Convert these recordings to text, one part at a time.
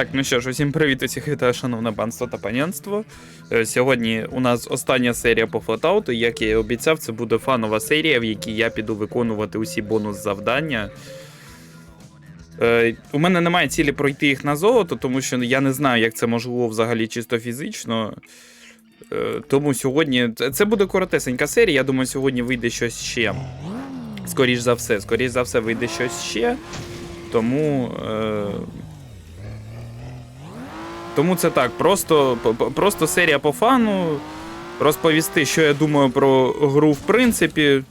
Так, ну що ж, усім привіт, усіх вітаю, шановне панство та панянство. Е, Сьогодні у нас остання серія по флотауту. Як я і обіцяв, це буде фанова серія, в якій я піду виконувати усі бонус завдання. Е, у мене немає цілі пройти їх на золото, тому що я не знаю, як це можливо взагалі чисто фізично. Е, тому сьогодні. Це буде коротесенька серія. Я думаю, сьогодні вийде щось ще. Скоріш за все, скоріш за все, вийде щось ще. Тому. Е... Тому це так, просто, просто серія по фану. Розповісти, що я думаю про гру, в принципі.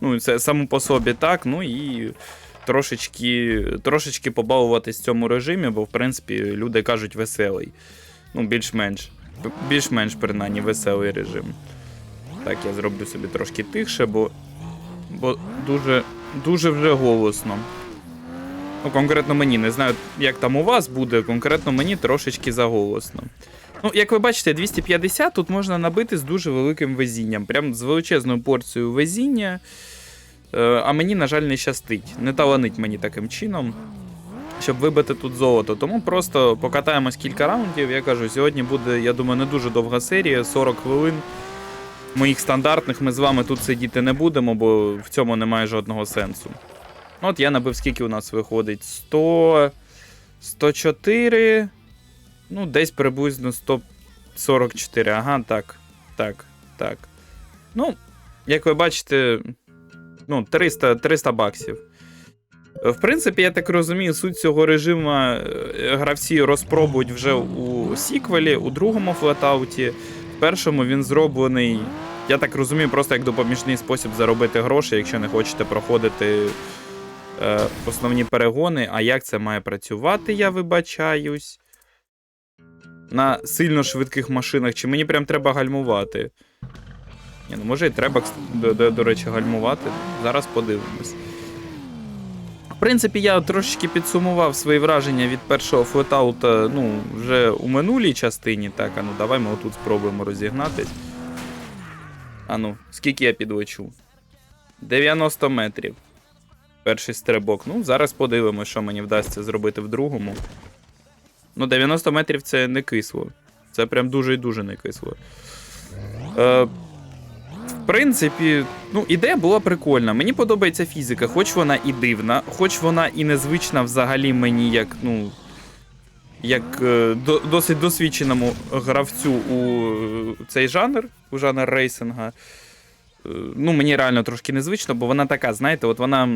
Ну, це само по собі так. Ну і трошечки, трошечки побалуватись в цьому режимі, бо, в принципі, люди кажуть веселий. Ну, більш-менш. Більш-менш, принаймні, веселий режим. Так, я зроблю собі трошки тихше, бо, бо дуже, дуже вже голосно. Ну, конкретно мені, не знаю, як там у вас буде, конкретно мені трошечки заголосно. Ну, як ви бачите, 250 тут можна набити з дуже великим везінням. Прям з величезною порцією везіння. Е, а мені, на жаль, не щастить. Не таланить мені таким чином, щоб вибити тут золото. Тому просто покатаємось кілька раундів. Я кажу, сьогодні буде, я думаю, не дуже довга серія, 40 хвилин. Моїх стандартних ми з вами тут сидіти не будемо, бо в цьому немає жодного сенсу. От я набив, скільки у нас виходить? 100. 104. Ну, десь приблизно 144. Ага, так. Так, так. Ну, як ви бачите, ну, 300, 300 баксів. В принципі, я так розумію, суть цього режиму е, гравці розпробують вже у сіквелі, у другому флетауті. В першому він зроблений, я так розумію, просто як допоміжний спосіб заробити гроші, якщо не хочете проходити основні перегони. А як це має працювати, я вибачаюсь. На сильно швидких машинах, чи мені прям треба гальмувати? Ні, ну може і треба, до, до, до речі, гальмувати. Зараз подивимось. В принципі, я трошечки підсумував свої враження від першого флетаута, ну, вже у минулій частині. Так, а ну давай ми отут спробуємо розігнатись. А ну, скільки я підлечу? 90 метрів. Перший стрибок. Ну, зараз подивимося, що мені вдасться зробити в другому. Ну, 90 метрів це не кисло. Це прям дуже і дуже не кисло. Е, в принципі, ну, ідея була прикольна. Мені подобається фізика, хоч вона і дивна, хоч вона і незвична взагалі мені, як, ну. Як е, до, досить досвідченому гравцю у е, цей жанр, у жанр рейсинга. Ну, мені реально трошки незвично, бо вона така, знаєте, от вона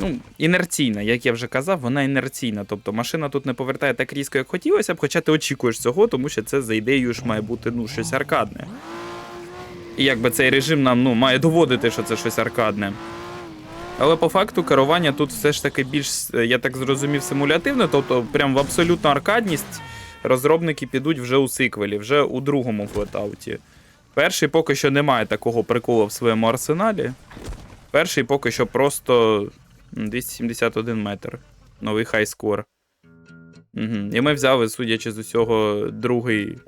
ну, інерційна, як я вже казав, вона інерційна. Тобто машина тут не повертає так різко, як хотілося б, хоча ти очікуєш цього, тому що це за ідеєю ж має бути ну, щось аркадне. І якби цей режим нам ну, має доводити, що це щось аркадне. Але по факту керування тут все ж таки більш, я так зрозумів, симулятивне, тобто прям в абсолютну аркадність розробники підуть вже у сиквелі, вже у другому флетауті. Перший поки що немає такого приколу в своєму арсеналі. Перший поки що просто 271 метр. Новий хайскор. Угу. І ми взяли, судячи з усього, другий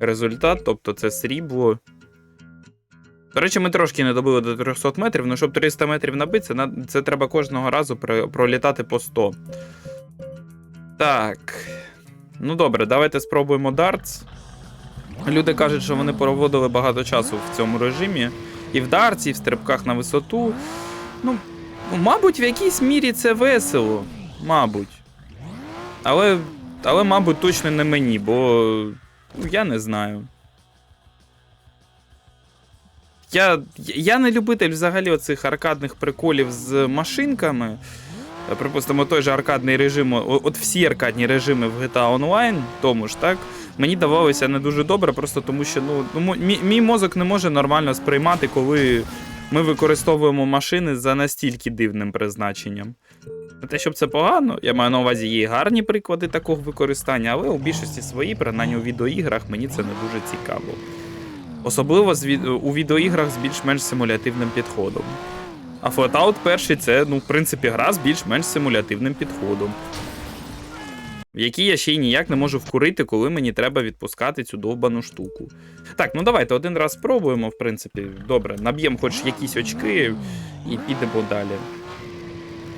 результат, тобто це срібло. До речі, ми трошки не добили до 300 метрів, ну щоб 300 метрів набити, це треба кожного разу пролітати по 100. Так. Ну добре, давайте спробуємо дартс. Люди кажуть, що вони проводили багато часу в цьому режимі. І в дартсі, і в стрибках на висоту. Ну, мабуть, в якійсь мірі це весело. Мабуть. Але, але мабуть, точно не мені, бо ну, я не знаю. Я, я не любитель взагалі оцих аркадних приколів з машинками. Припустимо, той же аркадний режим, от всі аркадні режими в GTA Online, тому ж так, мені давалося не дуже добре, просто тому що ну, ну, мій, мій мозок не може нормально сприймати, коли ми використовуємо машини за настільки дивним призначенням. Не те, щоб це погано, я маю на увазі є гарні приклади такого використання, але у більшості своїй, принаймні у відеоіграх, мені це не дуже цікаво. Особливо у відеоіграх з більш-менш симулятивним підходом. А Flatout перший це, ну, в принципі, гра з більш-менш симулятивним підходом. В якій я ще й ніяк не можу вкурити, коли мені треба відпускати цю довбану штуку. Так, ну давайте один раз спробуємо, в принципі. Добре, наб'ємо хоч якісь очки і підемо далі.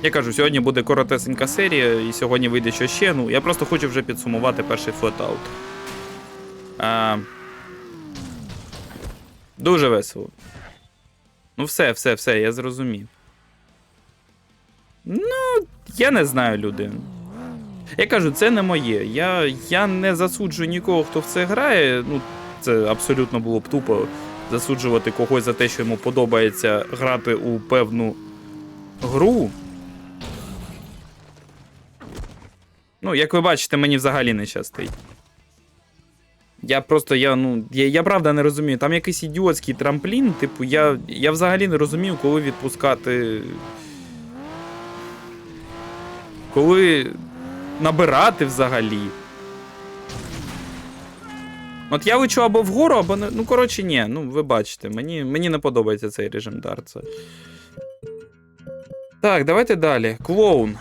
Я кажу, сьогодні буде коротесенька серія, і сьогодні вийде що ще. Ну, я просто хочу вже підсумувати перший флетаут. А... Дуже весело. Ну, все, все, все, я зрозумів. Ну, я не знаю, люди. Я кажу, це не моє. Я, я не засуджую нікого, хто в це грає. Ну, це абсолютно було б тупо засуджувати когось за те, що йому подобається грати у певну гру. Ну, як ви бачите, мені взагалі не щастить. Я просто, я, ну, я, я правда не розумію. Там якийсь ідіотський трамплін, типу, я, я взагалі не розумію, коли відпускати. Коли набирати взагалі. От я лечу або вгору, або не. Ну, коротше, ні. Ну, ви бачите, мені, мені не подобається цей режим дарца. Так, давайте далі. Клоун.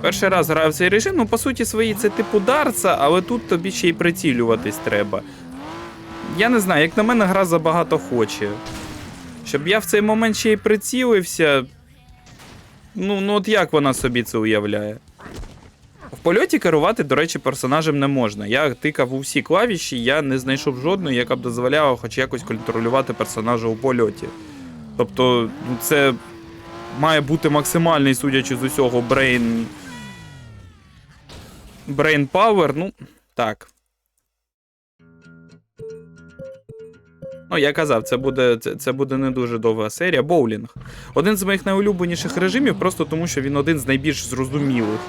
Перший раз граю в цей режим, ну, по суті, свої це типу дарца, але тут тобі ще й прицілюватись треба. Я не знаю, як на мене гра забагато хоче. Щоб я в цей момент ще й прицілився. Ну, ну от як вона собі це уявляє? В польоті керувати, до речі, персонажем не можна. Я тикав у всі клавіші, я не знайшов жодної, яка б дозволяла хоч якось контролювати персонажа у польоті. Тобто, ну, це має бути максимальний, судячи з усього, брейн. Brain Power, ну, так. Ну, я казав, це буде, це, це буде не дуже довга серія. Боулінг. Один з моїх найулюбленіших режимів, просто тому що він один з найбільш зрозумілих.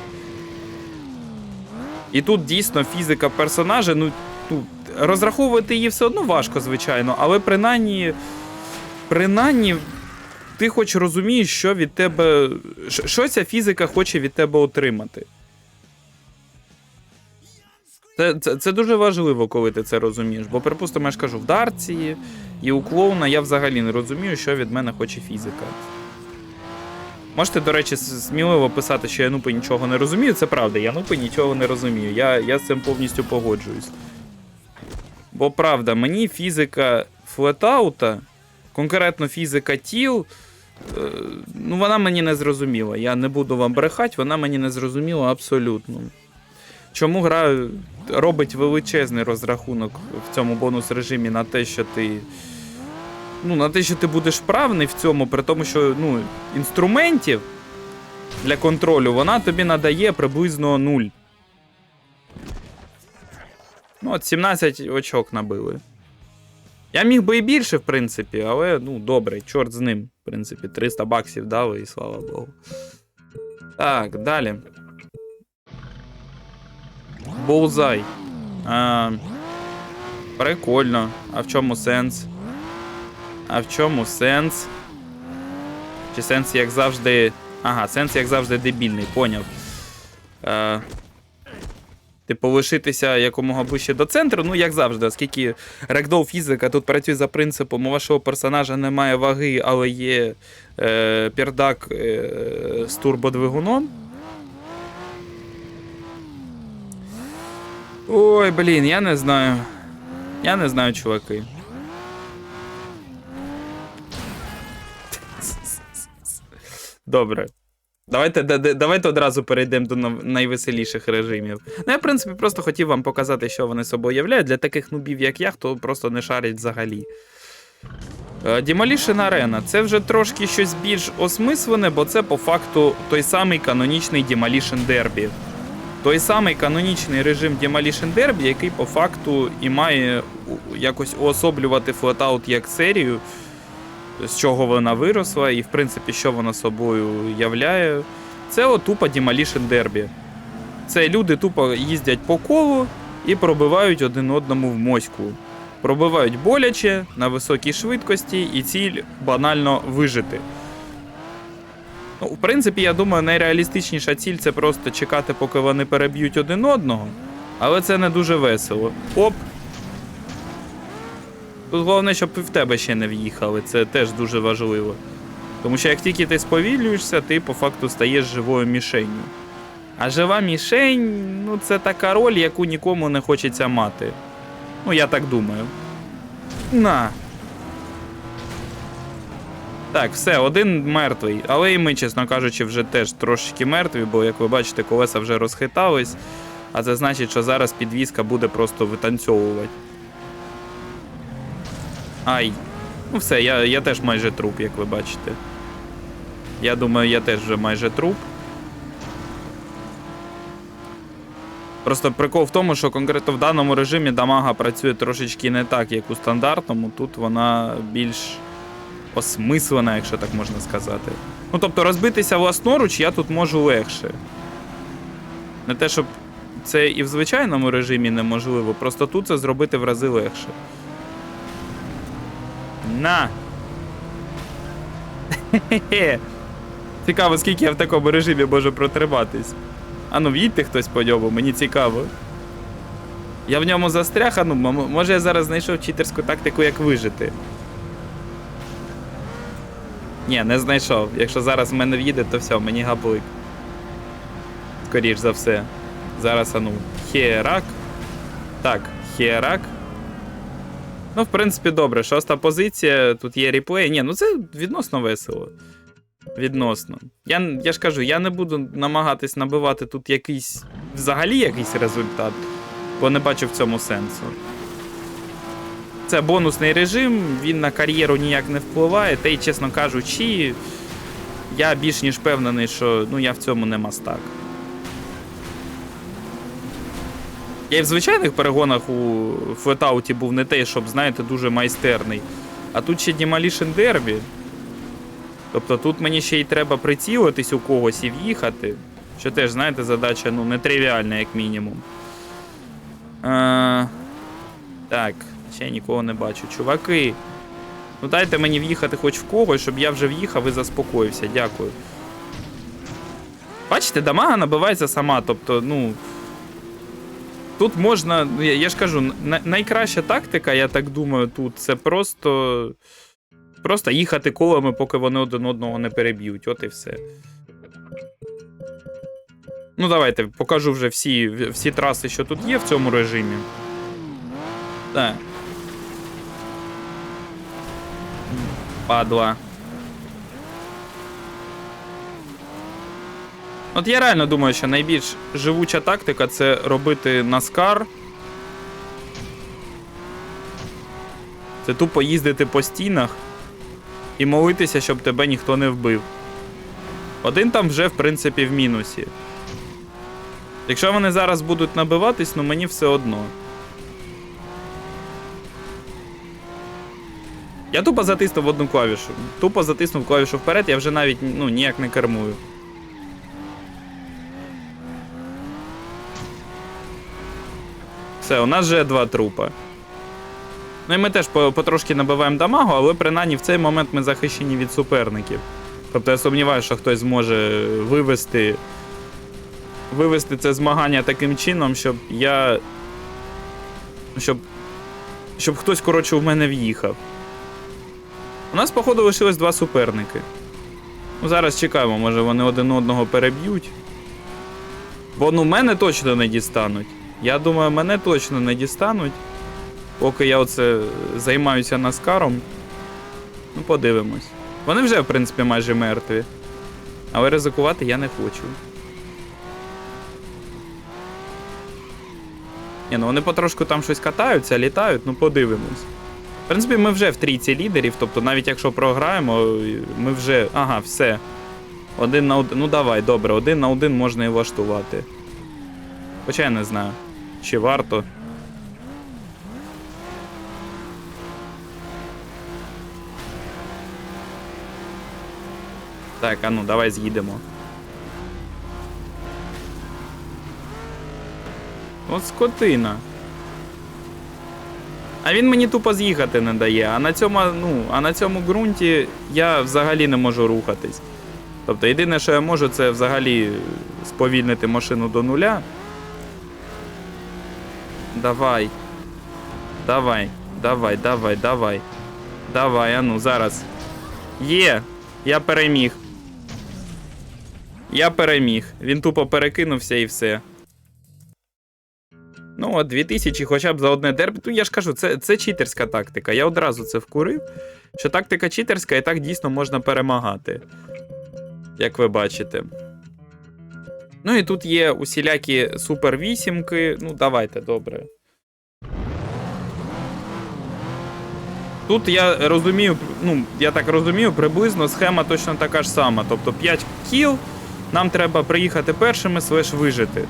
І тут дійсно фізика персонажа, ну, тут розраховувати її все одно важко, звичайно, але принаймні. Принаймні, ти хоч розумієш, що від тебе. що- ця фізика хоче від тебе отримати. Це, це, це дуже важливо, коли ти це розумієш. Бо, припустимо, я ж кажу, в дарці і у клоуна я взагалі не розумію, що від мене хоче фізика. Можете, до речі, сміливо писати, що я нупи нічого не розумію. Це правда, я нупи нічого не розумію. Я, я з цим повністю погоджуюсь. Бо правда, мені фізика флетаута, конкретно фізика тіл, е, ну вона мені не зрозуміла. Я не буду вам брехати, вона мені не зрозуміла абсолютно. Чому гра робить величезний розрахунок в цьому бонус режимі на те, що ти. Ну, на те, що ти будеш вправний в цьому, при тому, що ну, інструментів для контролю вона тобі надає приблизно 0. Ну, от 17 очок набили. Я міг би і більше, в принципі, але ну добре, чорт з ним. В принципі, 300 баксів дали і слава Богу. Так, далі. Болзай. А, прикольно. А в чому сенс? А в чому сенс? Чи сенс, як завжди. Ага, сенс, як завжди, дебільний, поняв. Е, типу, лишитися якомога ближче до центру, ну, як завжди, оскільки рекдол фізика тут працює за принципом, у вашого персонажа немає ваги, але є е, пердак е, з турбодвигуном. Ой, блін, я не знаю. Я не знаю, чуваки. Добре. Давайте, да- да- давайте одразу перейдемо до найвеселіших режимів. Ну, я, в принципі, просто хотів вам показати, що вони собою являють. Для таких нубів, як я, хто просто не шарить взагалі. Е, Demolition Arena це вже трошки щось більш осмислене, бо це по факту той самий канонічний Demolition Derby. Той самий канонічний режим Demolition Derby, який по факту і має якось уособлювати Flatout як серію, з чого вона виросла, і в принципі, що вона собою являє. Це от тупо Demolition Derby. Це люди тупо їздять по колу і пробивають один одному в моську. Пробивають боляче на високій швидкості, і ціль банально вижити. Ну, в принципі, я думаю, найреалістичніша ціль це просто чекати, поки вони переб'ють один одного. Але це не дуже весело. Оп. Тут головне, щоб в тебе ще не в'їхали. Це теж дуже важливо. Тому що як тільки ти сповільнюєшся, ти по факту стаєш живою мішенью. А жива мішень ну, це така роль, яку нікому не хочеться мати. Ну, я так думаю. На. Так, все, один мертвий. Але і ми, чесно кажучи, вже теж трошечки мертві, бо, як ви бачите, колеса вже розхитались. А це значить, що зараз підвізка буде просто витанцьовувати. Ай. Ну все, я, я теж майже труп, як ви бачите. Я думаю, я теж вже майже труп. Просто прикол в тому, що конкретно в даному режимі дамага працює трошечки не так, як у стандартному. Тут вона більш осмислена, якщо так можна сказати. Ну, тобто, розбитися власноруч я тут можу легше. Не те, щоб це і в звичайному режимі неможливо, просто тут це зробити в рази легше. На! Цікаво, скільки я в такому режимі можу протриматись. А ну, в'їдьте хтось по ньому, мені цікаво. Я в ньому застряг, а ну, може я зараз знайшов читерську тактику, як вижити. Ні, не знайшов. Якщо зараз в мене в'їде, то все, мені гаплик. Скоріш за все. Зараз, а ну, херак. Так, херак. Ну, в принципі, добре. Шоста позиція, тут є реплей. Ні, ну це відносно весело. Відносно. Я, я ж кажу, я не буду намагатись набивати тут якийсь взагалі якийсь результат, бо не бачу в цьому сенсу. Це бонусний режим, він на кар'єру ніяк не впливає, та й, чесно кажучи, я більш ніж впевнений, що ну, я в цьому не мастак. Я і в звичайних перегонах у флетауті був не те, щоб, знаєте, дуже майстерний. А тут ще Demolition Derby. Тобто тут мені ще й треба прицілитись у когось і в'їхати. Що теж, знаєте, задача ну, нетривіальна, як мінімум. Е, так, ще нікого не бачу. Чуваки. Ну дайте мені в'їхати хоч в когось, щоб я вже в'їхав і заспокоївся. Дякую. Бачите, дамага набивається сама. Тобто, ну. Тут можна. ну, Я, я ж кажу, на- найкраща тактика, я так думаю, тут це просто. Просто їхати колами, поки вони один одного не переб'ють. От і все. Ну, давайте, покажу вже всі, всі траси, що тут є в цьому режимі. Так. Падла. От я реально думаю, що найбільш живуча тактика це робити наскар. Це тупо їздити по стінах і молитися, щоб тебе ніхто не вбив. Один там вже, в принципі, в мінусі. Якщо вони зараз будуть набиватись, ну мені все одно. Я тупо затиснув одну клавішу. Тупо затиснув клавішу вперед, я вже навіть ну, ніяк не кермую. Все, у нас вже два трупа. Ну і ми теж потрошки набиваємо дамагу, але принаймні в цей момент ми захищені від суперників. Тобто я сумніваюся, що хтось зможе вивести, вивести це змагання таким чином, щоб я. Щоб. Щоб хтось, коротше, в мене в'їхав. У нас, походу, лишилось два суперники. Ну, зараз чекаємо, може вони один одного переб'ють. Бо ну мене точно не дістануть. Я думаю, мене точно не дістануть. Поки я оце займаюся наскаром. Ну, подивимось. Вони вже, в принципі, майже мертві. Але ризикувати я не хочу. Ні, ну вони потрошку там щось катаються, літають, ну подивимось. В принципі, ми вже в трійці лідерів, тобто навіть якщо програємо, ми вже. Ага, все. Один на один. Ну давай, добре, один на один можна і влаштувати. Хоча я не знаю, чи варто. Так, а ну давай з'їдемо. От скотина. А він мені тупо з'їхати не дає. А на цьому, ну, а на цьому ґрунті я взагалі не можу рухатись. Тобто єдине, що я можу, це взагалі сповільнити машину до нуля. Давай. Давай, давай, давай, давай. Давай, а ну, зараз. Є! Я переміг. Я переміг. Він тупо перекинувся і все. Ну, от 2000 хоча б за одне дербі. Ну, я ж кажу, це, це читерська тактика. Я одразу це вкурив, що тактика читерська і так дійсно можна перемагати. Як ви бачите. Ну і тут є усілякі супер вісімки. Ну, давайте, добре. Тут я розумію, ну, я так розумію, приблизно схема точно така ж сама. Тобто 5 кіл, нам треба приїхати першими, слеш вижити.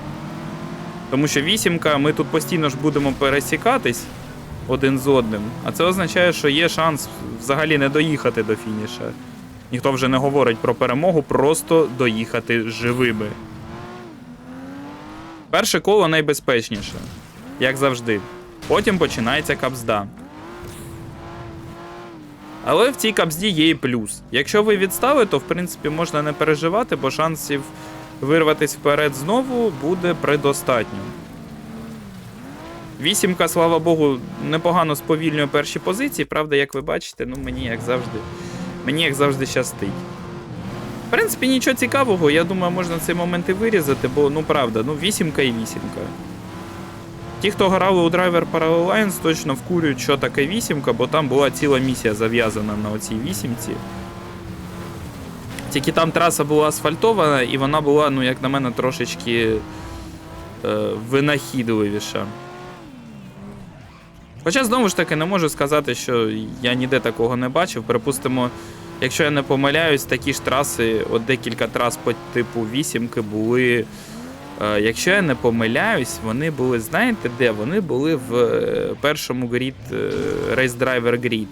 Тому що вісімка, ми тут постійно ж будемо пересікатись один з одним. А це означає, що є шанс взагалі не доїхати до фініша. Ніхто вже не говорить про перемогу, просто доїхати живими. Перше коло найбезпечніше, як завжди. Потім починається капзда. Але в цій капзді є і плюс. Якщо ви відстали, то в принципі можна не переживати, бо шансів вирватися вперед знову буде предостатньо. Вісімка, слава Богу, непогано сповільнює перші позиції. Правда, як ви бачите, ну мені як завжди. Мені як завжди щастить. В принципі, нічого цікавого, я думаю, можна цей момент і вирізати, бо ну правда, ну вісімка і вісімка. Ті, хто грали у Driver Parallel Lines, точно вкурюють, що таке вісімка, бо там була ціла місія зав'язана на оцій вісімці. Тільки там траса була асфальтована, і вона була, ну, як на мене, трошечки е, винахідливіша. Хоча, знову ж таки, не можу сказати, що я ніде такого не бачив. Припустимо, якщо я не помиляюсь, такі ж траси, от декілька трас по типу вісімки були. Е, Якщо я не помиляюсь, вони були, знаєте де? Вони були в е, першому грід е, Race Driver Grid.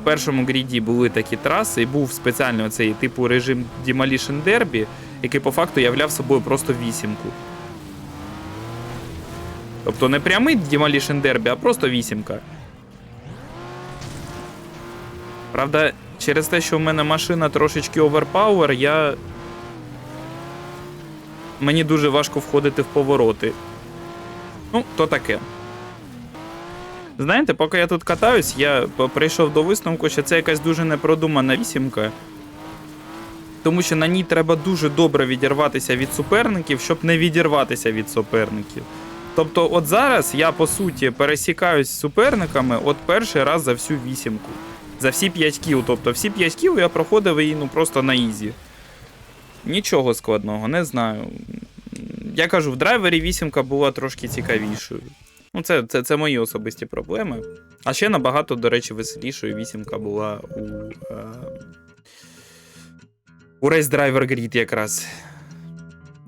В першому гріді були такі траси, і був спеціально цей типу режим Demolition Derby, який по факту являв собою просто вісімку. Тобто не прямий Demolition Derby, а просто вісімка. Правда, через те, що в мене машина трошечки оверпауер, я мені дуже важко входити в повороти. Ну, то таке. Знаєте, поки я тут катаюсь, я прийшов до висновку, що це якась дуже непродумана вісімка. Тому що на ній треба дуже добре відірватися від суперників, щоб не відірватися від суперників. Тобто, от зараз я по суті пересікаюсь з суперниками от перший раз за всю вісімку. За всі 5 кіл. Тобто всі 5 кіл я проходив її ну просто на ізі. Нічого складного, не знаю. Я кажу, в драйвері вісімка була трошки цікавішою. Ну, це, це, це мої особисті проблеми. А ще набагато, до речі, веселішою вісімка була у. Е... У Race Driver Grid якраз.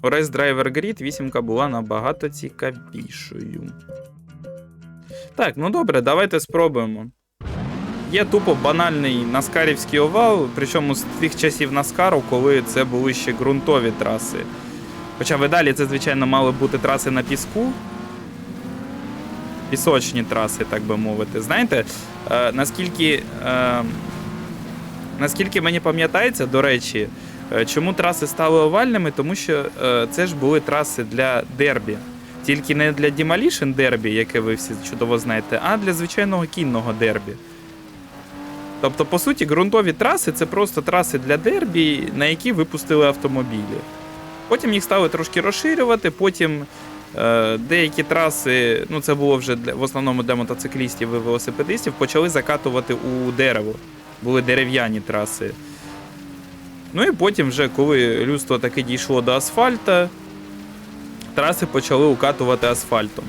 У Race Driver Grid вісімка була набагато цікавішою. Так, ну добре, давайте спробуємо. Є тупо банальний наскарівський овал, причому з тих часів Наскару, коли це були ще ґрунтові траси. Хоча в ідеалі це, звичайно, мали бути траси на піску. Пісочні траси, так би мовити. Знаєте, е, наскільки, е, наскільки мені пам'ятається, до речі, е, чому траси стали овальними, тому що е, це ж були траси для дербі. Тільки не для Demolition дербі, яке ви всі чудово знаєте, а для звичайного кінного дербі. Тобто, по суті, ґрунтові траси це просто траси для дербі, на які випустили автомобілі. Потім їх стали трошки розширювати, потім е, деякі траси, ну це було вже для, в основному для мотоциклістів і велосипедистів, почали закатувати у дерево. Були дерев'яні траси. Ну і потім, вже, коли людство таки дійшло до асфальта, траси почали укатувати асфальтом.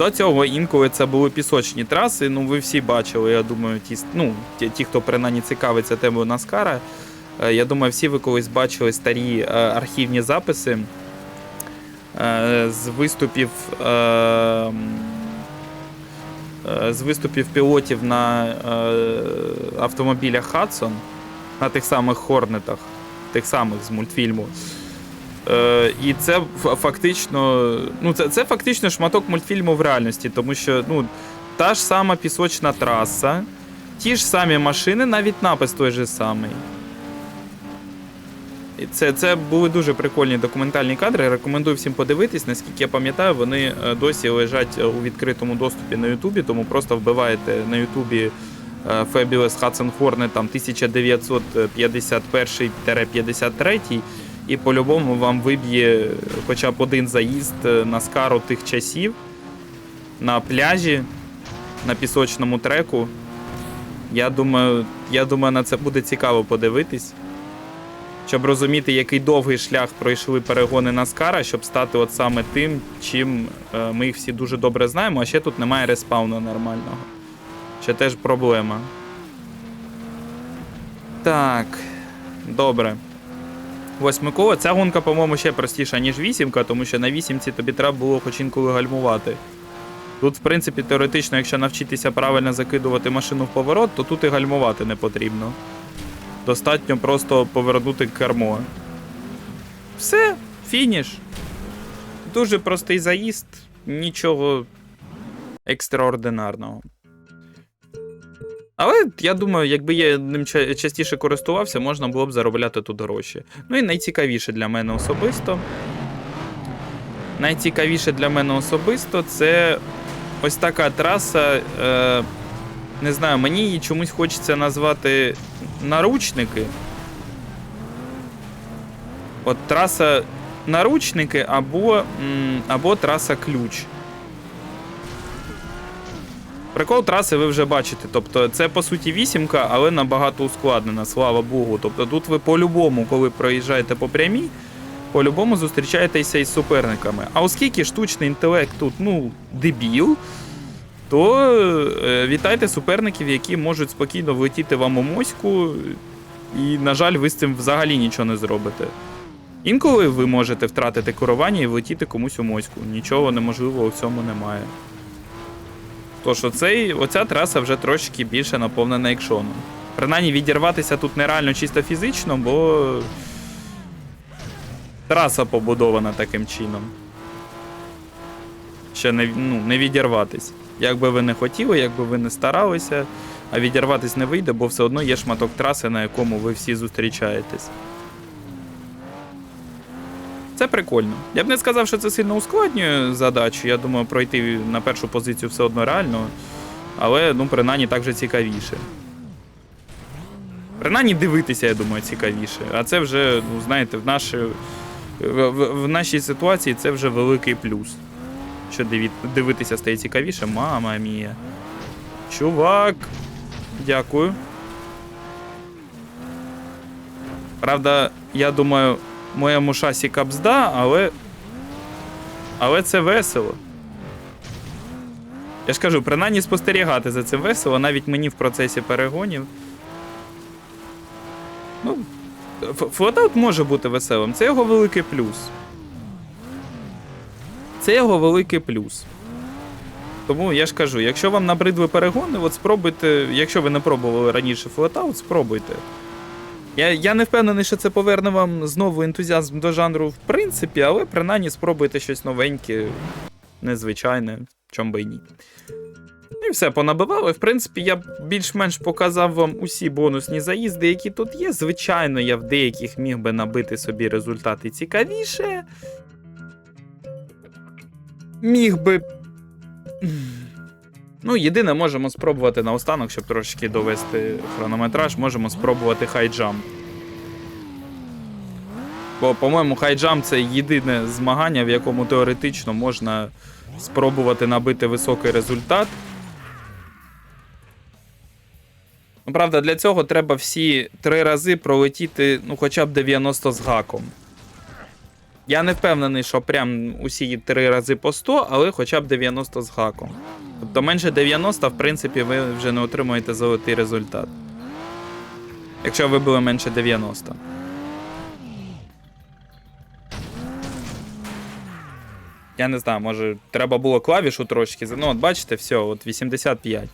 До цього інколи це були пісочні траси. Ну, ви всі бачили, я думаю, ті, ну, ті, ті хто принаймні цікавиться темою Наскара. е, Я думаю, всі ви колись бачили старі е, архівні записи е, з виступів. З виступів пілотів на автомобілях Hudson, на тих самих Хорнетах, тих самих з мультфільму. Е, і це фактично, ну це, це фактично шматок мультфільму в реальності, тому що ну, та ж сама пісочна траса, ті ж самі машини, навіть напис той же самий. Це, це були дуже прикольні документальні кадри. Рекомендую всім подивитись. Наскільки я пам'ятаю, вони е, досі лежать е, у відкритому доступі на Ютубі, тому просто вбиваєте на Ютубі е, Fabulous Hudson Hornet там 1951-53 І по-любому вам виб'є хоча б один заїзд е, на скару тих часів на пляжі, на пісочному треку. Я думаю, я думаю, на це буде цікаво подивитись. Щоб розуміти, який довгий шлях пройшли перегони Наскара, щоб стати от саме тим, чим е, ми їх всі дуже добре знаємо, а ще тут немає респауну нормального. Ще теж проблема. Так. Добре. Восьме коло. Ця гонка, по-моєму, ще простіша, ніж вісімка, тому що на вісімці тобі треба було хоч інколи гальмувати. Тут, в принципі, теоретично, якщо навчитися правильно закидувати машину в поворот, то тут і гальмувати не потрібно. Достатньо просто повернути кермо. Все, фініш. Дуже простий заїзд, нічого екстраординарного. Але я думаю, якби я ним частіше користувався, можна було б заробляти тут гроші. Ну і найцікавіше для мене особисто. Найцікавіше для мене особисто це ось така траса. Е, не знаю, мені її чомусь хочеться назвати наручники. От траса наручники або, або траса ключ. Прикол траси ви вже бачите. Тобто це по суті вісімка, але набагато ускладнена, слава Богу. Тобто тут ви по-любому, коли проїжджаєте по прямій, по-любому зустрічаєтеся із суперниками. А оскільки штучний інтелект тут, ну, дебіл, то е, вітайте суперників, які можуть спокійно влетіти вам у моську, і, на жаль, ви з цим взагалі нічого не зробите. Інколи ви можете втратити керування і влетіти комусь у моську. Нічого неможливого в цьому немає. Тож оцей, оця траса вже трошки більше наповнена екшоном. Принаймні відірватися тут нереально чисто фізично, бо траса побудована таким чином. Ще не, ну, не відірватись. Як би ви не хотіли, як би ви не старалися, а відірватись не вийде, бо все одно є шматок траси, на якому ви всі зустрічаєтесь. Це прикольно. Я б не сказав, що це сильно ускладнює задачу. Я думаю, пройти на першу позицію все одно реально. Але, ну, принаймні, так же цікавіше. Принаймні дивитися, я думаю, цікавіше. А це вже, ну, знаєте, в, наші, в, в, нашій ситуації це вже великий плюс. Що диві, дивитися стає цікавіше, мама мія. Чувак. Дякую. Правда, я думаю, моєму шасі капзда, але. Але це весело. Я ж кажу, принаймні спостерігати за цим весело, навіть мені в процесі перегонів. Ну, флотаут може бути веселим. Це його великий плюс. Це його великий плюс. Тому я ж кажу, якщо вам набридли перегони, от спробуйте, якщо ви не пробували раніше флотаут, спробуйте. Я, я не впевнений, що це поверне вам знову ентузіазм до жанру в принципі, але принаймні спробуйте щось новеньке, незвичайне, чом би і ні. Ну І все, понабивали. В принципі, я більш-менш показав вам усі бонусні заїзди, які тут є. Звичайно, я в деяких міг би набити собі результати цікавіше. Міг би. Ну, єдине, можемо спробувати наостанок, щоб трошки довести хронометраж, можемо спробувати хайджамп. Бо, по-моєму, хайджамп це єдине змагання, в якому теоретично можна спробувати набити високий результат. Ну, правда, для цього треба всі три рази пролетіти ну, хоча б 90 з гаком. Я не впевнений, що прям усі три рази по 100, але хоча б 90 з гаком. Тобто менше 90, в принципі, ви вже не отримуєте золотий результат. Якщо ви були менше 90. Я не знаю, може, треба було клавішу трошки. Ну, от бачите, все, от 85.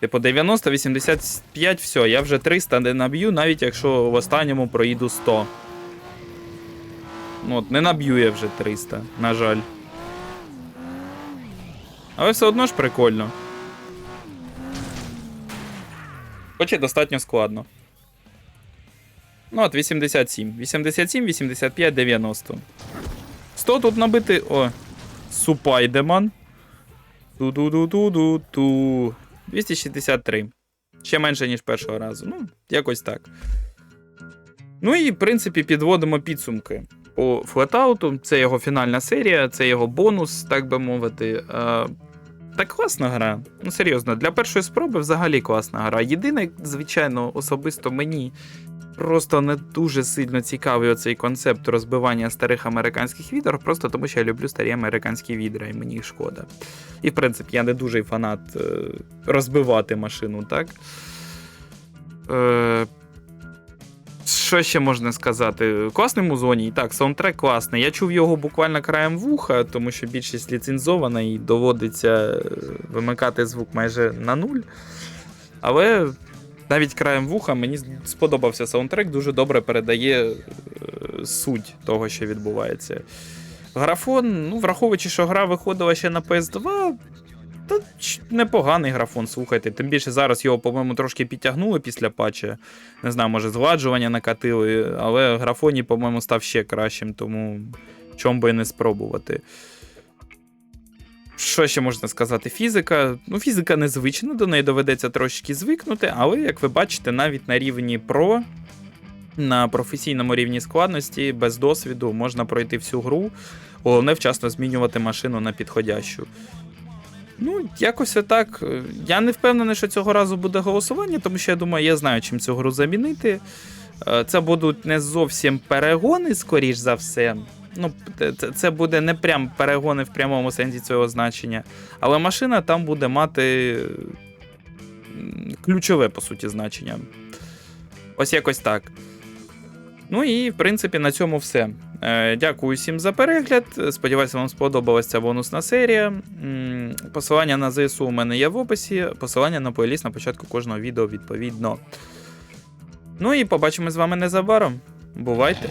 Типу 90, 85, все, я вже 300 не наб'ю, навіть якщо в останньому проїду 100. Ну, от не наб'ю я вже 300, на жаль. Але все одно ж прикольно. Хоч і достатньо складно. Ну, от 87. 87, 85, 90. 100 тут набити. О. Супайдеман. Ту-ду-ду-ду-ду-ту. 263. Ще менше, ніж першого разу. Ну, якось так. Ну і, в принципі, підводимо підсумки по Flatout. Це його фінальна серія, це його бонус, так би мовити. Е, Та класна гра. Ну, серйозно, для першої спроби взагалі класна гра. Єдине, звичайно, особисто мені просто не дуже сильно цікавий оцей концепт розбивання старих американських відер, просто тому що я люблю старі американські відра, і мені їх шкода. І, в принципі, я не дуже фанат е, розбивати машину, так? Е, що ще можна сказати? Класний музоній, так, саундтрек класний. Я чув його буквально краєм вуха, тому що більшість ліцензована і доводиться е, вимикати звук майже на нуль. Але навіть краєм вуха мені сподобався саундтрек, дуже добре передає е, суть того, що відбувається. Графон, ну, враховуючи, що гра виходила ще на PS2, та непоганий графон, слухайте. Тим більше зараз його, по-моєму, трошки підтягнули після патча. Не знаю, може, згладжування накатили, але графоні, по-моєму, став ще кращим, тому чом би і не спробувати. Що ще можна сказати? Фізика. Ну, фізика незвична, до неї доведеться трошки звикнути, але, як ви бачите, навіть на рівні Pro, на професійному рівні складності, без досвіду можна пройти всю гру. Головне вчасно змінювати машину на підходящу. Ну, якось отак. Я не впевнений, що цього разу буде голосування, тому що я думаю, я знаю, чим цю гру замінити. Е, Це будуть не зовсім перегони, скоріш за все. Ну, це буде не прям перегони в прямому сенсі цього значення. Але машина там буде мати ключове, по суті, значення. Ось якось так. Ну і, в принципі, на цьому все. Е, дякую всім за перегляд. Сподіваюся, вам сподобалася ця бонусна серія. Посилання на ЗСУ у мене є в описі, посилання на плейліст на початку кожного відео відповідно. Ну і побачимось з вами незабаром. Бувайте!